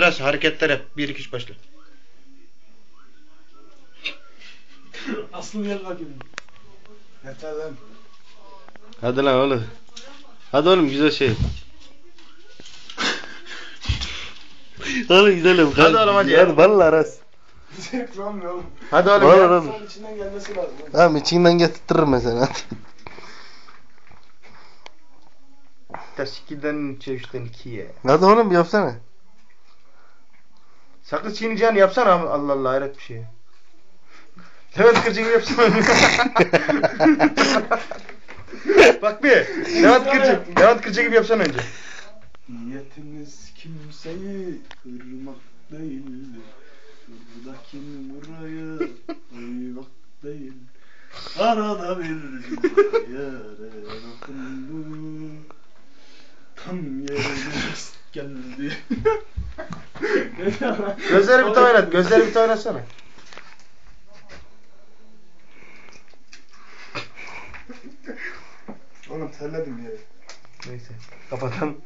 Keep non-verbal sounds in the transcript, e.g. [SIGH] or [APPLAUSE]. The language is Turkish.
Raş hareketler yap. 1 2 3 başla. Aslı gel bakayım. Yeter lan. Hadi lan oğlum. Hadi oğlum güzel şey. [LAUGHS] oğlum güzelim. Hadi oğlum, hadi ya. Hadi vallahi Aras. Zevk lan ne oğlum. Hadi oğlum Vallahi ya. oğlum. Son içinden gelmesi lazım. oğlum. Tamam içinden getirtirim mesela. Taş 2'den 3'ten 2'ye. Hadi oğlum bir yapsana. Sakız çiğneyeceğini yapsana ama Allah Allah hayret bir şey. Levent Kırcı gibi yapsana. [LAUGHS] Bak bir. Levent Kırcı. Levent Kırcı gibi yapsana önce. Niyetimiz kimseyi kırmak değildi. Buradaki burayı uymak değil. Arada bir yere dokundu. Tam yerine geldi. [LAUGHS] Gözleri bir oynat. Gözleri bir tane oynatsana. Oğlum terledim ya. Neyse. Kapatalım.